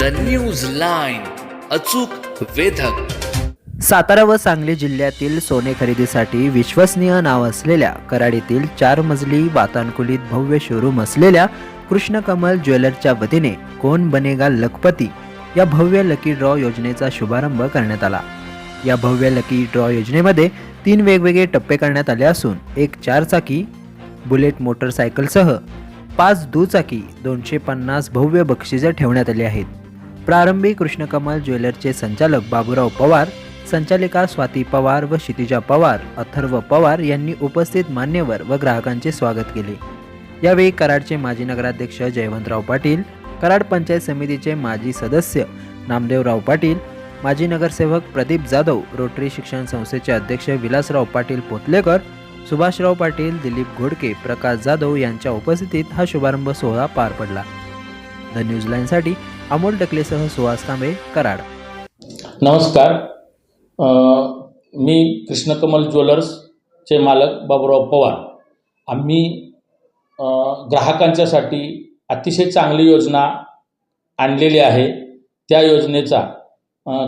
The news line अचूक वेधक. सातारा व सांगली जिल्ह्यातील सोने खरेदीसाठी विश्वसनीय नाव असलेल्या कराडीतील चार मजली वातानुकूलित भव्य शोरूम असलेल्या कृष्णकमल ज्वेलरच्या वतीने कोण बनेगा लखपती या भव्य लकी ड्रॉ योजनेचा शुभारंभ करण्यात आला. या भव्य लकी ड्रॉ योजनेमध्ये तीन वेगवेगळे टप्पे करण्यात आले असून एक चारचाकी बुलेट मोटरसायकलसह पाच दुचाकी दोनशे पन्नास भव्य बक्षिसं ठेवण्यात आली आहेत. प्रारंभी कृष्णकमल ज्वेलरचे संचालक बाबूराव पवार संचालिका स्वाती पवार व क्षितिजा पवार अथर्व पवार यांनी उपस्थित मान्यवर व ग्राहकांचे स्वागत केले. यावेळी कराडचे माजी नगराध्यक्ष जयवंतराव पाटील कराड पंचायत समितीचे माजी सदस्य नामदेवराव पाटील माजी नगरसेवक प्रदीप जाधव रोटरी शिक्षण संस्थेचे अध्यक्ष विलासराव पाटील पोतलेकर सुभाषराव पाटील दिलीप घोडके प्रकाश जाधव यांच्या उपस्थितीत हा शुभारंभ सोहळा पार पडला. द न्यूज लाईनसाठी अमोल डकलेसह सुहास कांबळे कराड. नमस्कार. मी कृष्णकमल ज्वेलर्सचे मालक बाबूराव पवार. आम्ही ग्राहकांच्यासाठी अतिशय चांगली योजना आणलेली आहे. त्या योजनेचा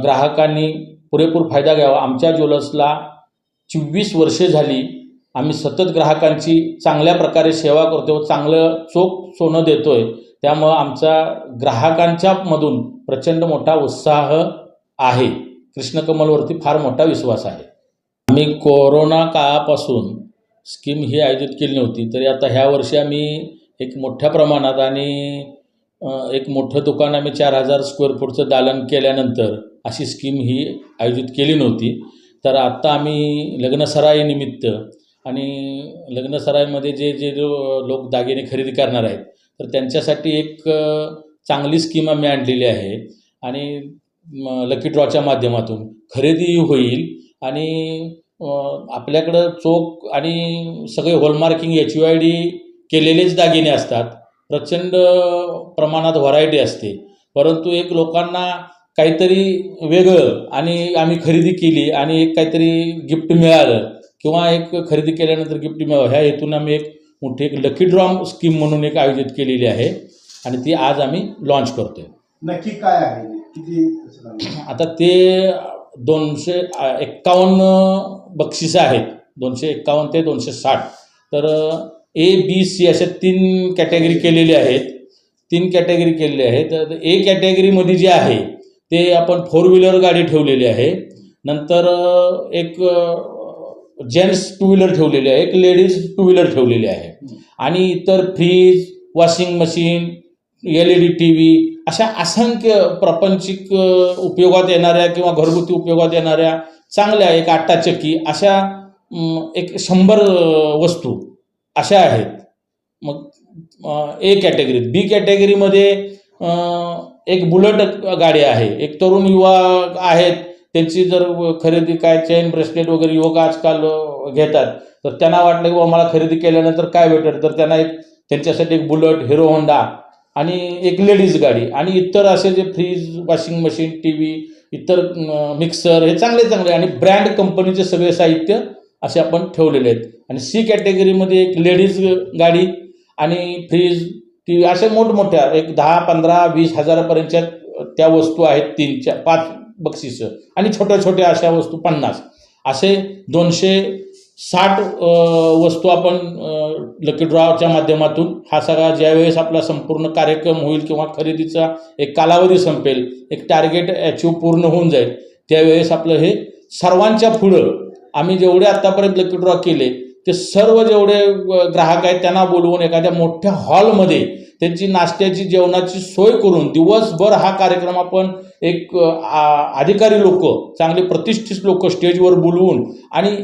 ग्राहकांनी पुरेपूर फायदा घ्यावा. आमच्या ज्वेलर्सला चोवीस वर्षे झाली. आम्ही सतत ग्राहकांची चांगल्या प्रकारे सेवा करतो व चांगलं चोख सोनं देतो आहे त्यामुळं आमचा ग्राहकांच्या मधून प्रचंड मोठा उत्साह आहे. कृष्णकमलवरती फार मोठा विश्वास आहे. आम्ही कोरोना काळापासून स्कीम ही आयोजित केली नव्हती तरी आता ह्या वर्षी आम्ही एक मोठ्या प्रमाणात आणि एक मोठं दुकान आम्ही चार हजार स्क्वेअर फूटचं दालन केल्यानंतर अशी स्कीम ही आयोजित केली नव्हती. तर आत्ता आम्ही लग्नसराईनिमित्त आणि लग्नसराईमध्ये जे जे लोक दागिने खरेदी करणार आहेत तर त्यांच्यासाठी एक चांगली स्कीम आम्ही आणलेली आहे. आणि लकी ड्रॉच्या माध्यमातून खरेदी होईल आणि आपल्याकडं चोख आणि सगळे hallmarking H U I D केलेलेच दागिने असतात. प्रचंड प्रमाणात व्हरायटी असते. परंतु एक लोकांना काहीतरी वेगळं आणि आम्ही खरेदी केली आणि एक काहीतरी गिफ्ट मिळालं किंवा एक खरेदी केल्यानंतर गिफ्ट मिळावं ह्या हेतून आम्ही एक मोठी एक लकी ड्रॉ स्कीम म्हणून एक आयोजित केलेली आहे. आणि ती आज आम्ही लॉन्च करतोय. नक्की काय आहे? किती? आता ते दोनशे एक्कावन्न बक्षिसं आहेत. दोनशे एक्कावन्न ते दोनशे साठ. तर ए बी सी अशा तीन कॅटेगरी केलेली आहेत. तीन कॅटेगरी केलेली आहेत. तर ए कॅटेगरीमध्ये जे आहे ते आपण फोर व्हीलर गाडी ठेवलेली आहे. नंतर एक जेंट्स टू व्हीलर ठेवलेली आहे एक लेडीज टू व्हीलर ठेवलेली आहे. आणि इतर fridge washing machine L E D T V अशा असंख्य प्रापंचिक उपयोगात येणाऱ्या किंवा घरगुती उपयोगात येणाऱ्या चांगल्या एक आट्टाचक्की अशा एक शंभर वस्तू अशा आहेत. मग ए कॅटेगरीत. बी कॅटेगरीमध्ये एक बुलट गाडी आहे. एक तरुण युवा आहेत त्यांची जर खरेदी काय चेन ब्रेसलेट वगैरे युवक आजकाल घेतात तर त्यांना वाटलं की बाबा मला खरेदी केल्यानंतर काय भेटेल? तर त्यांना एक त्यांच्यासाठी एक बुलट हिरो होंडा आणि एक लेडीज गाडी आणि इतर असे जे fridge washing machine T V इतर मिक्सर हे चांगले चांगले आणि ब्रँड कंपनीचे सगळे साहित्य असे आपण ठेवलेले आहेत. आणि सी कॅटेगरीमध्ये एक लेडीज गाडी आणि फ्रीज टी व्ही अशा मोठमोठ्या एक दहा पंधरा वीस हजारापर्यंतच्या त्या वस्तू आहेत तीन चार पाच बक्षिसं आणि छोट्या छोट्या अशा वस्तू पन्नास. असे दोनशे साठ वस्तू आपण लकी ड्रॉच्या माध्यमातून हा सगळा ज्यावेळेस आपला संपूर्ण कार्यक्रम होईल किंवा खरेदीचा एक कालावधी संपेल एक टार्गेट अचीव पूर्ण होऊन जाईल त्यावेळेस आपलं हे सर्वांच्या पुढं आम्ही जेवढे आत्तापर्यंत लकी ड्रॉ केले ते सर्व जेवढे ग्राहक आहेत त्यांना बोलवून एखाद्या मोठ्या हॉलमध्ये त्यांची नाश्त्याची जेवणाची सोय करून दिवसभर हा कार्यक्रम आपण एक आ- अधिकारी लोक चांगले प्रतिष्ठित लोक स्टेजवर बोलवून आणि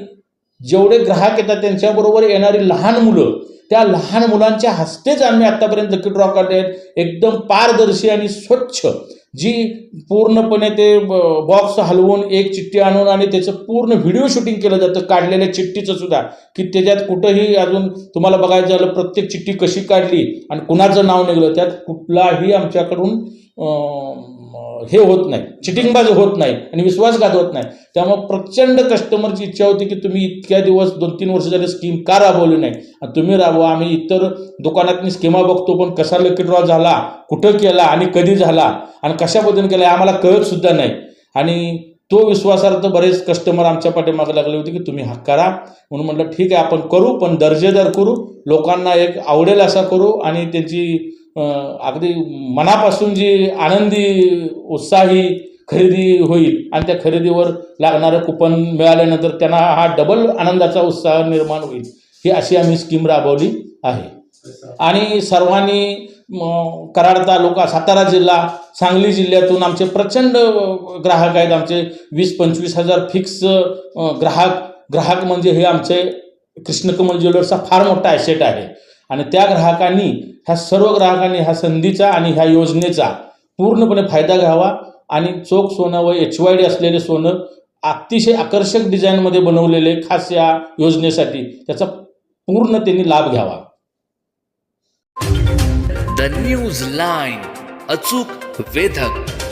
जेवढे ग्राहक येतात त्यांच्याबरोबर येणारी लहान मुलं त्या लहान मुलांच्या हस्तेच आम्ही आत्तापर्यंत लकी ड्रॉ काढले आहेत एकदम पारदर्शी आणि स्वच्छ. जी पूर्णपणे ते बॉक्स हलवून एक चिठ्ठी आणून आणि त्याचं पूर्ण व्हिडिओ शूटिंग केलं जातं. काढलेल्या चिठ्ठीचं सुद्धा. की त्याच्यात कुठंही अजून तुम्हाला बघायचं झालं प्रत्येक चिठ्ठी कशी काढली आणि कुणाचं नाव निघलं त्यात कुठलाही आमच्याकडून हे होत नाही चिटिंगबाज होत नाही आणि विश्वासघात होत नाही. त्यामुळे प्रचंड कस्टमरची इच्छा होती की तुम्ही इतक्या दिवस दोन तीन वर्ष झाले स्कीम का राबवली नाही? आणि तुम्ही राबवा आम्ही इतर दुकानातनी स्कीमा बघतो पण कसा लकी ड्रॉ झाला कुठं केला आणि कधी झाला आणि कशा पद्धतीने केला आम्हाला कळतसुद्धा नाही. आणि तो विश्वासार्थ बरेच कस्टमर आमच्या पाठीमागे लागले होते की तुम्ही हा करा. म्हणून म्हटलं ठीक आहे आपण करू पण दर्जेदार करू. लोकांना एक आवडेल असा करू आणि त्याची अगदी मनापासून जी आनंदी उत्साही खरेदी होईल आणि त्या खरेदीवर लागणारं कुपन मिळाल्यानंतर त्यांना हा डबल आनंदाचा उत्साह निर्माण होईल. ही अशी आम्ही स्कीम राबवली आहे. आणि सर्वांनी कराड तालुका सातारा जिल्हा सांगली जिल्ह्यातून आमचे प्रचंड ग्राहक आहेत. आमचे वीस पंचवीस हजार फिक्स ग्राहक ग्राहक म्हणजे हे आमचे कृष्णकमल ज्वेलर्सचा फार मोठा ॲसेट आहे. आणि त्या ग्राहकांनी ह्या सर्व ग्राहकांनी ह्या संधीचा आणि ह्या योजनेचा पूर्णपणे फायदा घ्यावा आणि चोख सोनं व एच वाय डी असलेले सोनं अतिशय आकर्षक डिझाईनमध्ये बनवलेले खास या योजनेसाठी त्याचा पूर्ण त्यांनी लाभ घ्यावा. द न्यूज लाईन अचूक वेधक.